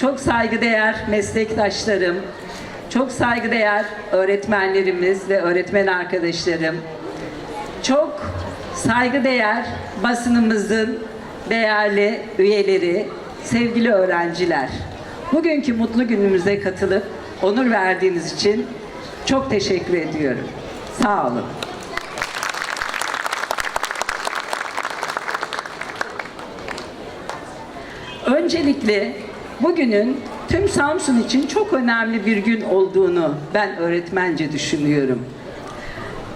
çok saygıdeğer meslektaşlarım, çok saygıdeğer öğretmenlerimiz ve öğretmen arkadaşlarım, çok saygıdeğer basınımızın değerli üyeleri, sevgili öğrenciler. Bugünkü mutlu günümüze katılıp onur verdiğiniz için çok teşekkür ediyorum. Sağ olun. Öncelikle bugünün tüm Samsun için çok önemli bir gün olduğunu ben öğretmence düşünüyorum.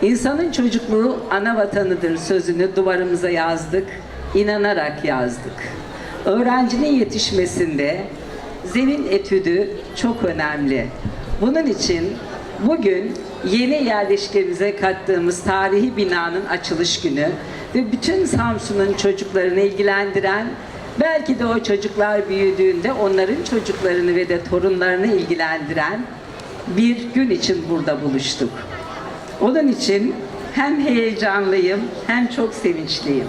İnsanın çocukluğu ana vatanıdır sözünü duvarımıza yazdık, inanarak yazdık. Öğrencinin yetişmesinde zemin etüdü çok önemli. Bunun için bugün yeni yerleşkemize kattığımız tarihi binanın açılış günü ve bütün Samsun'un çocuklarını ilgilendiren belki de o çocuklar büyüdüğünde onların çocuklarını ve de torunlarını ilgilendiren bir gün için burada buluştuk. Onun için hem heyecanlıyım hem çok sevinçliyim.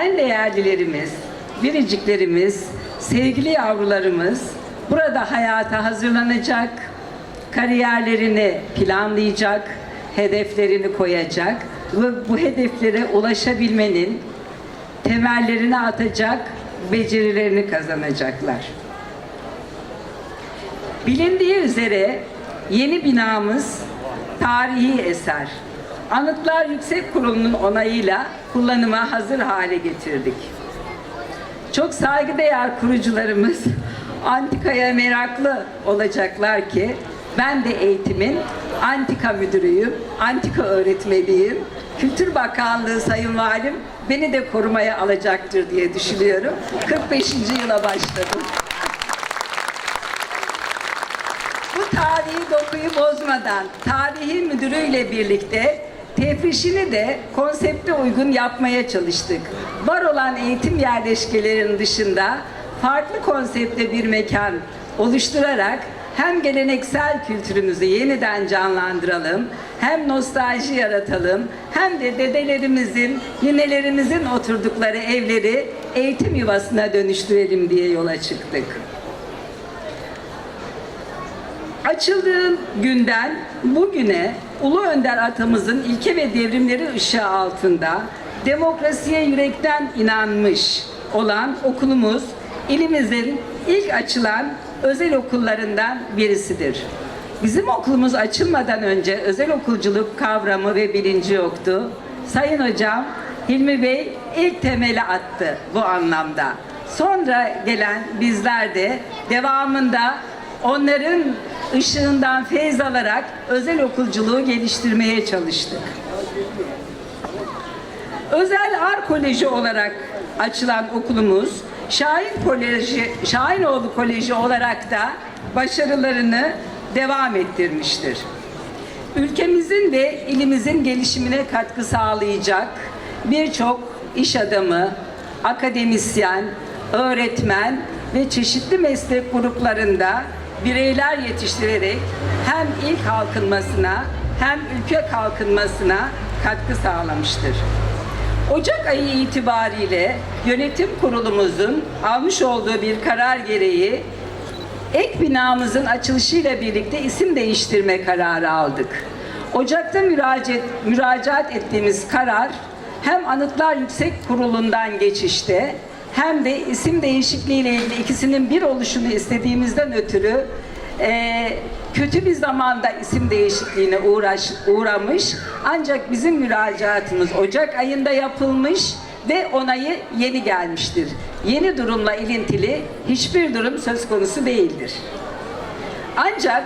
En değerlilerimiz, biriciklerimiz, sevgili yavrularımız burada hayata hazırlanacak, kariyerlerini planlayacak, hedeflerini koyacak ve bu hedeflere ulaşabilmenin temellerini atacak, becerilerini kazanacaklar. Bilindiği üzere yeni binamız tarihi eser. Anıtlar Yüksek Kurulu'nun onayıyla kullanıma hazır hale getirdik. Çok saygıdeğer kurucularımız antikaya meraklı olacaklar ki ben de eğitimin antika müdürüyüm, antika öğretmeniyim. Kültür Bakanlığı Sayın Valim beni de korumaya alacaktır diye düşünüyorum. 45. yıla başladım. Bu tarihi dokuyu bozmadan tarihi müdürüyle birlikte tefrişini de konsepte uygun yapmaya çalıştık. Var olan eğitim yerleşkelerinin dışında farklı konsepte bir mekan oluşturarak hem geleneksel kültürümüzü yeniden canlandıralım, hem nostalji yaratalım, hem de dedelerimizin, ninelerimizin oturdukları evleri eğitim yuvasına dönüştürelim diye yola çıktık. Açıldığı günden bugüne Ulu Önder atamızın ilke ve devrimleri ışığı altında demokrasiye yürekten inanmış olan okulumuz ilimizin ilk açılan özel okullarından birisidir. Bizim okulumuz açılmadan önce özel okulculuk kavramı ve bilinci yoktu. Sayın Hocam Hilmi Bey ilk temeli attı bu anlamda. Sonra gelen bizler de devamında onların ışığından feyz alarak özel okulculuğu geliştirmeye çalıştık. Özel Ar Koleji olarak açılan okulumuz Şahin Koleji, Şahinoğlu Koleji olarak da başarılarını devam ettirmiştir. Ülkemizin ve ilimizin gelişimine katkı sağlayacak birçok iş adamı, akademisyen, öğretmen ve çeşitli meslek gruplarında bireyler yetiştirerek hem il kalkınmasına hem ülke kalkınmasına katkı sağlamıştır. Ocak ayı itibariyle yönetim kurulumuzun almış olduğu bir karar gereği ek binamızın açılışıyla birlikte isim değiştirme kararı aldık. Ocak'ta müracaat, müracaat ettiğimiz karar hem Anıtlar Yüksek Kurulu'ndan geçişte hem de isim değişikliğiyle ilgili ikisinin bir oluşunu istediğimizden ötürü eee, kötü bir zamanda isim değişikliğine uğraş, uğramış. Ancak bizim müracaatımız Ocak ayında yapılmış ve onayı yeni gelmiştir. Yeni durumla ilintili hiçbir durum söz konusu değildir. Ancak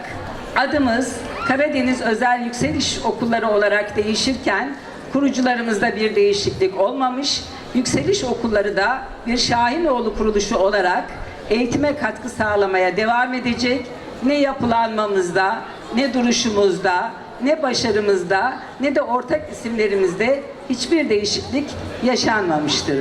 adımız Karadeniz Özel Yükseliş Okulları olarak değişirken kurucularımızda bir değişiklik olmamış. Yükseliş Okulları da bir Şahinoğlu kuruluşu olarak eğitime katkı sağlamaya devam edecek. Ne yapılanmamızda, ne duruşumuzda, ne başarımızda, ne de ortak isimlerimizde hiçbir değişiklik yaşanmamıştır.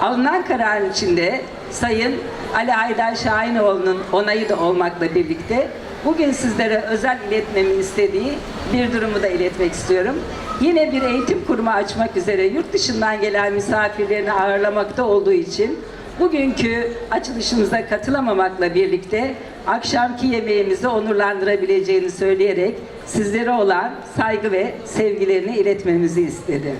Alınan kararın içinde Sayın Ali Haydar Şahinoğlu'nun onayı da olmakla birlikte bugün sizlere özel iletmemi istediği bir durumu da iletmek istiyorum. Yine bir eğitim kurumu açmak üzere yurt dışından gelen misafirlerini ağırlamakta olduğu için bugünkü açılışımıza katılamamakla birlikte akşamki yemeğimizi onurlandırabileceğini söyleyerek sizlere olan saygı ve sevgilerini iletmemizi istedi.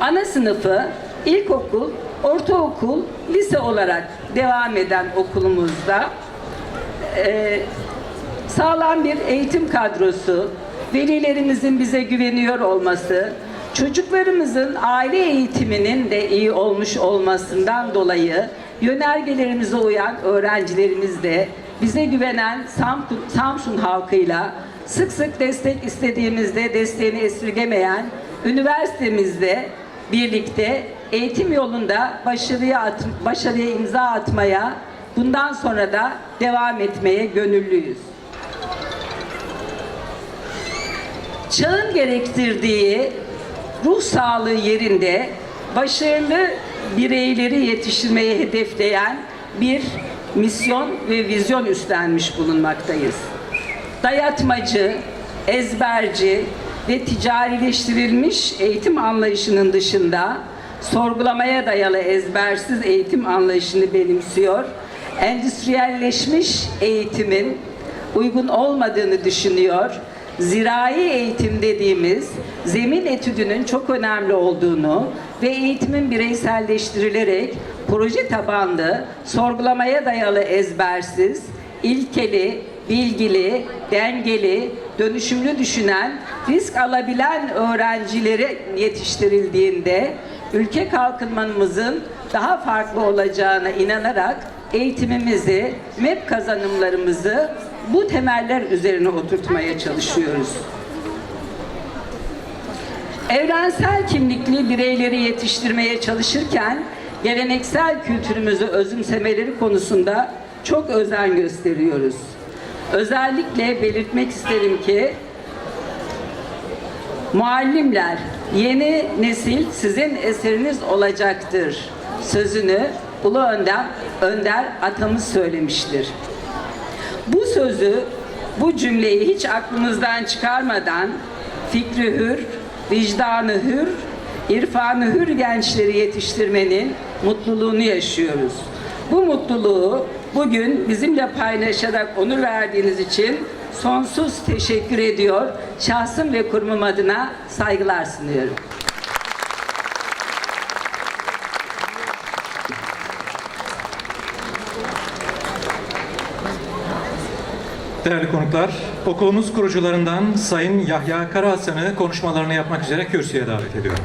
Ana sınıfı, ilkokul, ortaokul, lise olarak devam eden okulumuzda e, sağlam bir eğitim kadrosu, velilerimizin bize güveniyor olması, çocuklarımızın aile eğitiminin de iyi olmuş olmasından dolayı yönergelerimize uyan öğrencilerimiz de bize güvenen Samsun, halkıyla sık sık destek istediğimizde desteğini esirgemeyen üniversitemizde birlikte eğitim yolunda başarıya, at, başarıya imza atmaya bundan sonra da devam etmeye gönüllüyüz. çağın gerektirdiği ruh sağlığı yerinde başarılı bireyleri yetiştirmeyi hedefleyen bir misyon ve vizyon üstlenmiş bulunmaktayız. Dayatmacı, ezberci ve ticarileştirilmiş eğitim anlayışının dışında sorgulamaya dayalı ezbersiz eğitim anlayışını benimsiyor. Endüstriyelleşmiş eğitimin uygun olmadığını düşünüyor. Zirai eğitim dediğimiz zemin etüdünün çok önemli olduğunu ve eğitimin bireyselleştirilerek proje tabanlı, sorgulamaya dayalı ezbersiz, ilkeli, bilgili, dengeli, dönüşümlü düşünen, risk alabilen öğrencileri yetiştirildiğinde ülke kalkınmamızın daha farklı olacağına inanarak eğitimimizi, MEP kazanımlarımızı bu temeller üzerine oturtmaya çalışıyoruz. Evrensel kimlikli bireyleri yetiştirmeye çalışırken geleneksel kültürümüzü özümsemeleri konusunda çok özen gösteriyoruz. Özellikle belirtmek isterim ki Muallimler, yeni nesil sizin eseriniz olacaktır sözünü Ulu Önder, Önder atamız söylemiştir. Bu sözü, bu cümleyi hiç aklımızdan çıkarmadan fikri hür, vicdanı hür, irfanı hür gençleri yetiştirmenin mutluluğunu yaşıyoruz. Bu mutluluğu bugün bizimle paylaşarak onur verdiğiniz için sonsuz teşekkür ediyor. Şahsım ve kurumum adına saygılar sunuyorum. Değerli konuklar, okulumuz kurucularından Sayın Yahya Karahasan'ı konuşmalarını yapmak üzere kürsüye davet ediyorum.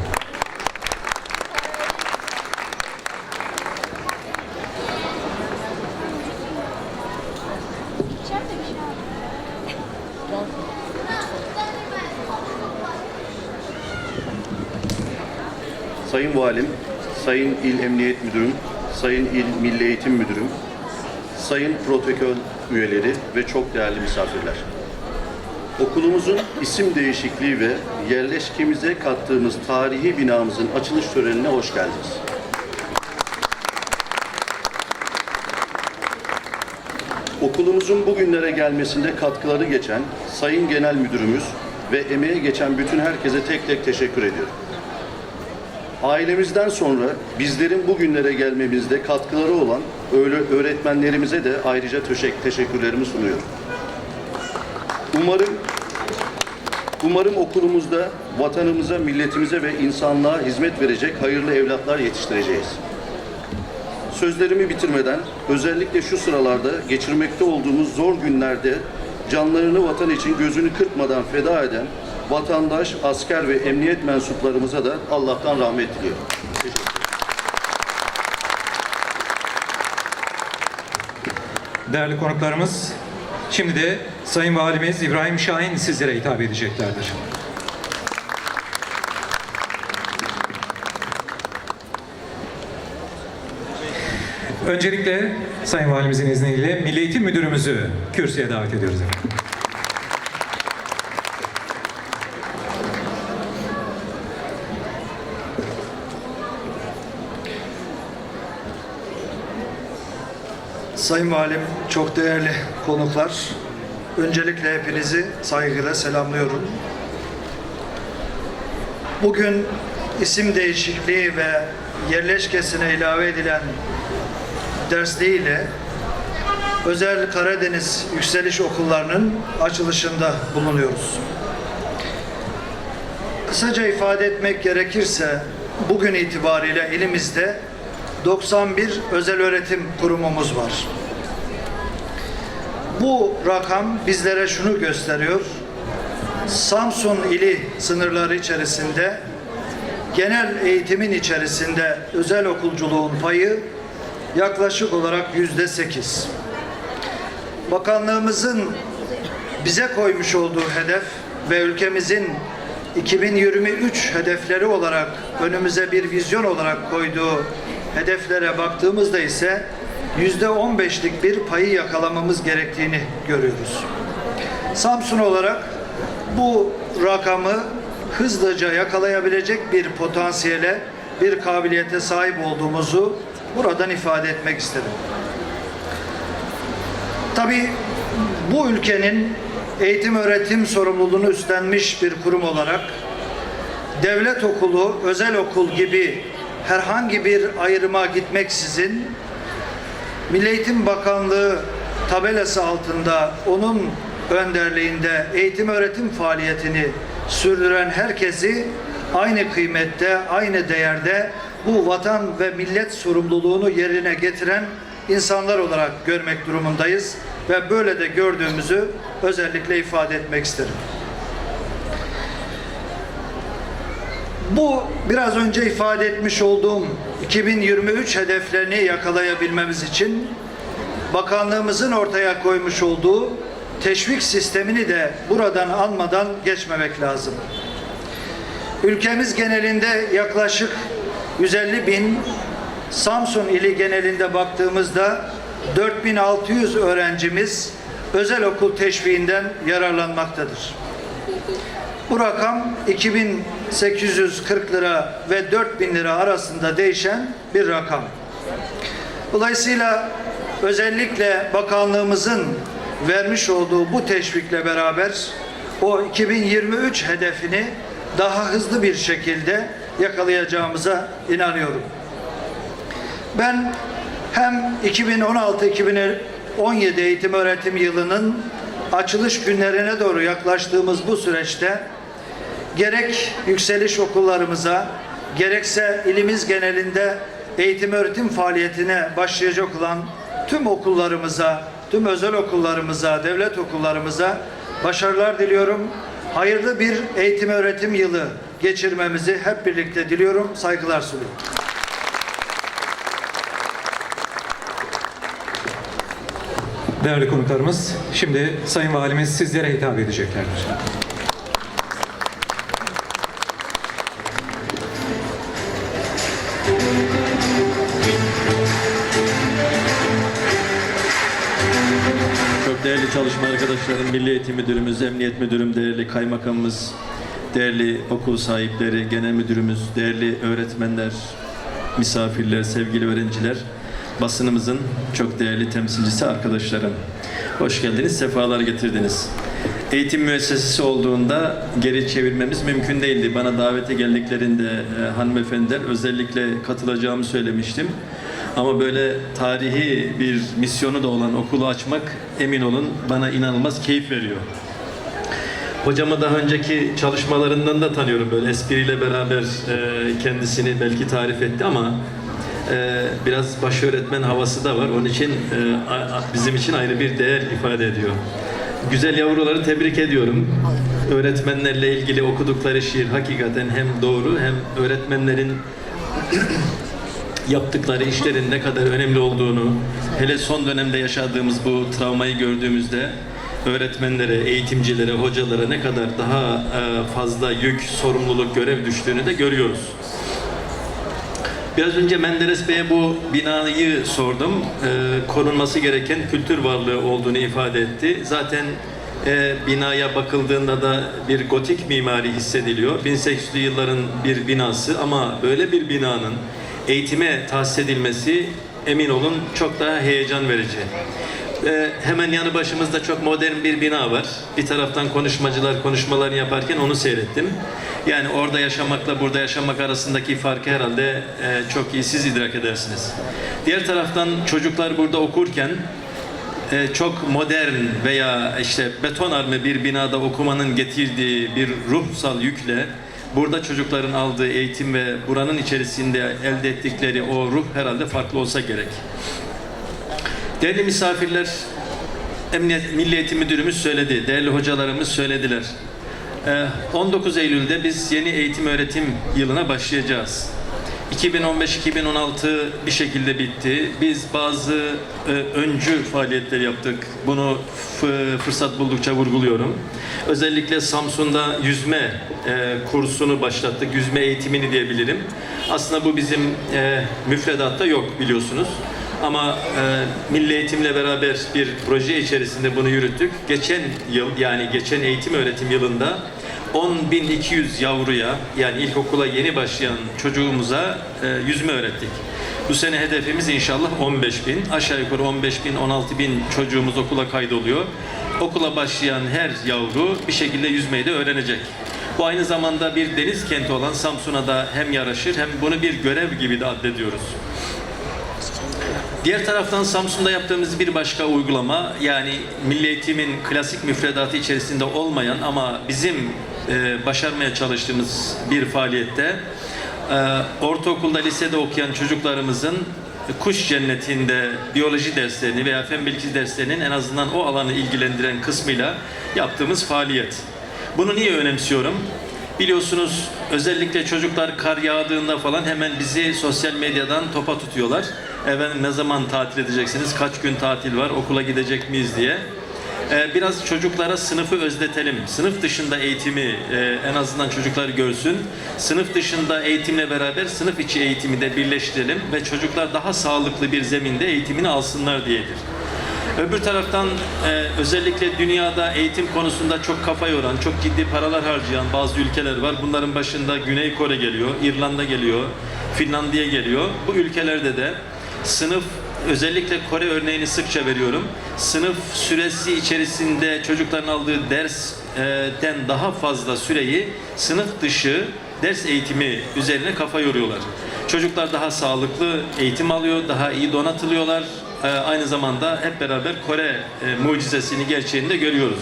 Sayın Valim, Sayın İl Emniyet Müdürüm, Sayın İl Milli Eğitim Müdürüm, Sayın protokol üyeleri ve çok değerli misafirler. Okulumuzun isim değişikliği ve yerleşkemize kattığımız tarihi binamızın açılış törenine hoş geldiniz. Okulumuzun bugünlere gelmesinde katkıları geçen Sayın Genel Müdürümüz ve emeğe geçen bütün herkese tek tek teşekkür ediyorum. Ailemizden sonra bizlerin bugünlere gelmemizde katkıları olan öğretmenlerimize de ayrıca teşek- teşekkürlerimi sunuyorum. Umarım umarım okulumuzda vatanımıza, milletimize ve insanlığa hizmet verecek hayırlı evlatlar yetiştireceğiz. Sözlerimi bitirmeden özellikle şu sıralarda geçirmekte olduğumuz zor günlerde canlarını vatan için gözünü kırpmadan feda eden vatandaş, asker ve emniyet mensuplarımıza da Allah'tan rahmet diliyorum. Teşekkür Değerli konuklarımız, şimdi de Sayın Valimiz İbrahim Şahin sizlere hitap edeceklerdir. Öncelikle Sayın Valimizin izniyle Milli Eğitim Müdürümüzü kürsüye davet ediyoruz efendim. Sayın Valim, çok değerli konuklar, öncelikle hepinizi saygıyla selamlıyorum. Bugün isim değişikliği ve yerleşkesine ilave edilen dersliğiyle özel Karadeniz yükseliş okullarının açılışında bulunuyoruz. Kısaca ifade etmek gerekirse bugün itibariyle elimizde 91 özel öğretim kurumumuz var. Bu rakam bizlere şunu gösteriyor. Samsun ili sınırları içerisinde genel eğitimin içerisinde özel okulculuğun payı yaklaşık olarak yüzde sekiz. Bakanlığımızın bize koymuş olduğu hedef ve ülkemizin 2023 hedefleri olarak önümüze bir vizyon olarak koyduğu hedeflere baktığımızda ise yüzde 15'lik bir payı yakalamamız gerektiğini görüyoruz. Samsun olarak bu rakamı hızlıca yakalayabilecek bir potansiyele, bir kabiliyete sahip olduğumuzu buradan ifade etmek isterim. Tabii bu ülkenin eğitim öğretim sorumluluğunu üstlenmiş bir kurum olarak devlet okulu, özel okul gibi herhangi bir ayrıma gitmeksizin Milli Eğitim Bakanlığı tabelası altında onun önderliğinde eğitim öğretim faaliyetini sürdüren herkesi aynı kıymette, aynı değerde bu vatan ve millet sorumluluğunu yerine getiren insanlar olarak görmek durumundayız ve böyle de gördüğümüzü özellikle ifade etmek isterim. Bu biraz önce ifade etmiş olduğum 2023 hedeflerini yakalayabilmemiz için bakanlığımızın ortaya koymuş olduğu teşvik sistemini de buradan almadan geçmemek lazım. Ülkemiz genelinde yaklaşık 150 bin, Samsun ili genelinde baktığımızda 4600 öğrencimiz özel okul teşviğinden yararlanmaktadır. Bu rakam 2840 lira ve 4000 lira arasında değişen bir rakam. Dolayısıyla özellikle bakanlığımızın vermiş olduğu bu teşvikle beraber o 2023 hedefini daha hızlı bir şekilde yakalayacağımıza inanıyorum. Ben hem 2016-2017 eğitim öğretim yılının açılış günlerine doğru yaklaştığımız bu süreçte gerek yükseliş okullarımıza gerekse ilimiz genelinde eğitim öğretim faaliyetine başlayacak olan tüm okullarımıza, tüm özel okullarımıza, devlet okullarımıza başarılar diliyorum. Hayırlı bir eğitim öğretim yılı geçirmemizi hep birlikte diliyorum. Saygılar sunuyorum. Değerli konuklarımız, şimdi Sayın Valimiz sizlere hitap edeceklerdir. Çok değerli çalışma arkadaşlarım, Milli Eğitim Müdürümüz, Emniyet Müdürüm, değerli kaymakamımız, değerli okul sahipleri, genel müdürümüz, değerli öğretmenler, misafirler, sevgili öğrenciler, basınımızın çok değerli temsilcisi arkadaşlarım. Hoş geldiniz, sefalar getirdiniz. Eğitim müessesesi olduğunda geri çevirmemiz mümkün değildi. Bana davete geldiklerinde e, hanımefendiler özellikle katılacağımı söylemiştim. Ama böyle tarihi bir misyonu da olan okulu açmak emin olun bana inanılmaz keyif veriyor. Hocamı daha önceki çalışmalarından da tanıyorum böyle espriyle beraber e, kendisini belki tarif etti ama e, biraz baş öğretmen havası da var. Onun için e, bizim için ayrı bir değer ifade ediyor. Güzel yavruları tebrik ediyorum. Öğretmenlerle ilgili okudukları şiir hakikaten hem doğru hem öğretmenlerin yaptıkları işlerin ne kadar önemli olduğunu, hele son dönemde yaşadığımız bu travmayı gördüğümüzde öğretmenlere, eğitimcilere, hocalara ne kadar daha e, fazla yük, sorumluluk, görev düştüğünü de görüyoruz. Biraz önce Menderes Bey'e bu binayı sordum. Ee, korunması gereken kültür varlığı olduğunu ifade etti. Zaten e, binaya bakıldığında da bir gotik mimari hissediliyor. 1800'lü yılların bir binası ama böyle bir binanın eğitime tahsis edilmesi emin olun çok daha heyecan verici. Ee, hemen yanı başımızda çok modern bir bina var. Bir taraftan konuşmacılar konuşmalarını yaparken onu seyrettim. Yani orada yaşamakla burada yaşamak arasındaki farkı herhalde e, çok iyi siz idrak edersiniz. Diğer taraftan çocuklar burada okurken e, çok modern veya işte betonarme bir binada okumanın getirdiği bir ruhsal yükle burada çocukların aldığı eğitim ve buranın içerisinde elde ettikleri o ruh herhalde farklı olsa gerek. Değerli misafirler, Emniyet Milli Eğitim Müdürümüz söyledi, değerli hocalarımız söylediler. Ee, 19 Eylül'de biz yeni eğitim öğretim yılına başlayacağız. 2015-2016 bir şekilde bitti. Biz bazı e, öncü faaliyetler yaptık. Bunu fırsat buldukça vurguluyorum. Özellikle Samsun'da yüzme e, kursunu başlattık. Yüzme eğitimini diyebilirim. Aslında bu bizim e, müfredatta yok biliyorsunuz. Ama e, Milli Eğitim'le beraber bir proje içerisinde bunu yürüttük. Geçen yıl yani geçen eğitim öğretim yılında 10.200 yavruya yani ilkokula yeni başlayan çocuğumuza e, yüzme öğrettik. Bu sene hedefimiz inşallah 15.000. Aşağı yukarı 15.000, 16.000 çocuğumuz okula kaydoluyor. Okula başlayan her yavru bir şekilde yüzmeyi de öğrenecek. Bu aynı zamanda bir deniz kenti olan Samsun'a da hem yaraşır hem bunu bir görev gibi de addediyoruz. Diğer taraftan Samsun'da yaptığımız bir başka uygulama yani Milli Eğitim'in klasik müfredatı içerisinde olmayan ama bizim e, başarmaya çalıştığımız bir faaliyette e, ortaokulda, lisede okuyan çocuklarımızın kuş cennetinde biyoloji derslerini veya fen bilgisi derslerinin en azından o alanı ilgilendiren kısmıyla yaptığımız faaliyet. Bunu niye önemsiyorum? Biliyorsunuz özellikle çocuklar kar yağdığında falan hemen bizi sosyal medyadan topa tutuyorlar. Efendim ne zaman tatil edeceksiniz, kaç gün tatil var, okula gidecek miyiz diye. Ee, biraz çocuklara sınıfı özletelim. Sınıf dışında eğitimi e, en azından çocuklar görsün. Sınıf dışında eğitimle beraber sınıf içi eğitimi de birleştirelim ve çocuklar daha sağlıklı bir zeminde eğitimini alsınlar diyedir. Öbür taraftan e, özellikle dünyada eğitim konusunda çok kafa yoran, çok ciddi paralar harcayan bazı ülkeler var. Bunların başında Güney Kore geliyor, İrlanda geliyor, Finlandiya geliyor. Bu ülkelerde de sınıf özellikle Kore örneğini sıkça veriyorum. Sınıf süresi içerisinde çocukların aldığı dersten daha fazla süreyi sınıf dışı ders eğitimi üzerine kafa yoruyorlar. Çocuklar daha sağlıklı eğitim alıyor, daha iyi donatılıyorlar. Ee, aynı zamanda hep beraber Kore e, mucizesini gerçeğini de görüyoruz.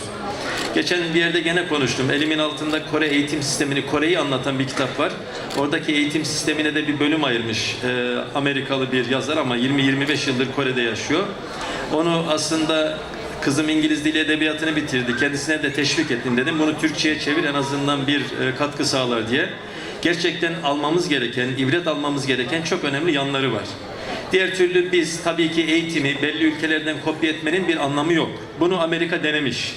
Geçen bir yerde gene konuştum. Elimin altında Kore eğitim sistemini, Kore'yi anlatan bir kitap var. Oradaki eğitim sistemine de bir bölüm ayırmış e, Amerikalı bir yazar ama 20-25 yıldır Kore'de yaşıyor. Onu aslında kızım İngiliz dili edebiyatını bitirdi. Kendisine de teşvik ettim dedim. Bunu Türkçe'ye çevir en azından bir e, katkı sağlar diye. Gerçekten almamız gereken, ibret almamız gereken çok önemli yanları var. Diğer türlü biz tabii ki eğitimi belli ülkelerden kopya etmenin bir anlamı yok. Bunu Amerika denemiş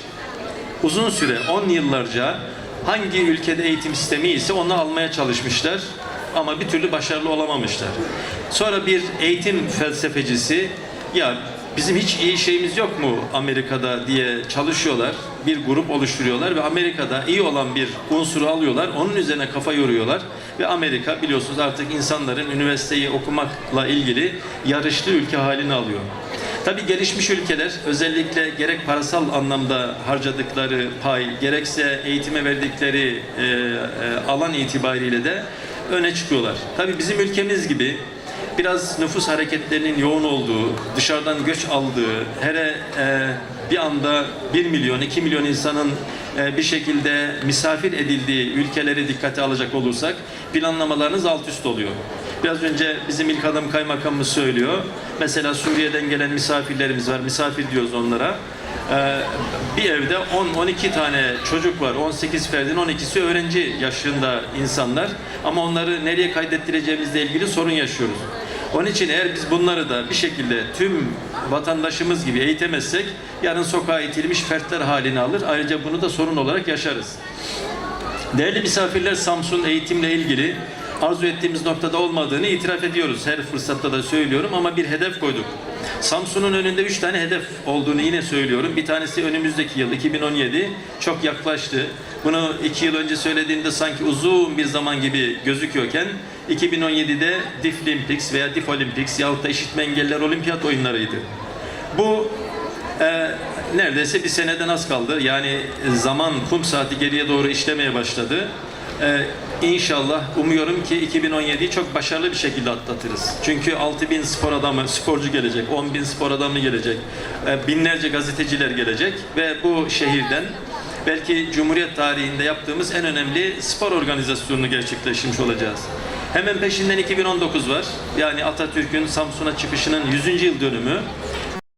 uzun süre 10 yıllarca hangi ülkede eğitim sistemi ise onu almaya çalışmışlar ama bir türlü başarılı olamamışlar. Sonra bir eğitim felsefecisi ya bizim hiç iyi şeyimiz yok mu Amerika'da diye çalışıyorlar. Bir grup oluşturuyorlar ve Amerika'da iyi olan bir unsuru alıyorlar. Onun üzerine kafa yoruyorlar ve Amerika biliyorsunuz artık insanların üniversiteyi okumakla ilgili yarışlı ülke halini alıyor. Tabii gelişmiş ülkeler özellikle gerek parasal anlamda harcadıkları pay, gerekse eğitime verdikleri e, e, alan itibariyle de öne çıkıyorlar. Tabii bizim ülkemiz gibi biraz nüfus hareketlerinin yoğun olduğu, dışarıdan göç aldığı, hele e, bir anda 1 milyon, 2 milyon insanın e, bir şekilde misafir edildiği ülkeleri dikkate alacak olursak planlamalarınız alt üst oluyor. Biraz önce bizim ilk adam kaymakamımız söylüyor. Mesela Suriye'den gelen misafirlerimiz var. Misafir diyoruz onlara. Ee, bir evde 10-12 tane çocuk var. 18 ferdin 12'si öğrenci yaşında insanlar. Ama onları nereye kaydettireceğimizle ilgili sorun yaşıyoruz. Onun için eğer biz bunları da bir şekilde tüm vatandaşımız gibi eğitemezsek yarın sokağa itilmiş fertler halini alır. Ayrıca bunu da sorun olarak yaşarız. Değerli misafirler Samsun eğitimle ilgili arzu ettiğimiz noktada olmadığını itiraf ediyoruz. Her fırsatta da söylüyorum ama bir hedef koyduk. Samsun'un önünde üç tane hedef olduğunu yine söylüyorum. Bir tanesi önümüzdeki yıl 2017 çok yaklaştı. Bunu iki yıl önce söylediğimde sanki uzun bir zaman gibi gözüküyorken 2017'de Deaflympics veya Deaf Olympics yahut da işitme engelliler olimpiyat oyunlarıydı. Bu Ee, neredeyse bir seneden az kaldı. Yani zaman kum saati geriye doğru işlemeye başladı. Ee, inşallah umuyorum ki 2017'yi çok başarılı bir şekilde atlatırız. Çünkü 6000 spor adamı, sporcu gelecek, 10.000 spor adamı gelecek, e, binlerce gazeteciler gelecek ve bu şehirden belki Cumhuriyet tarihinde yaptığımız en önemli spor organizasyonunu gerçekleştirmiş olacağız. Hemen peşinden 2019 var. Yani Atatürk'ün Samsun'a çıkışının 100. yıl dönümü.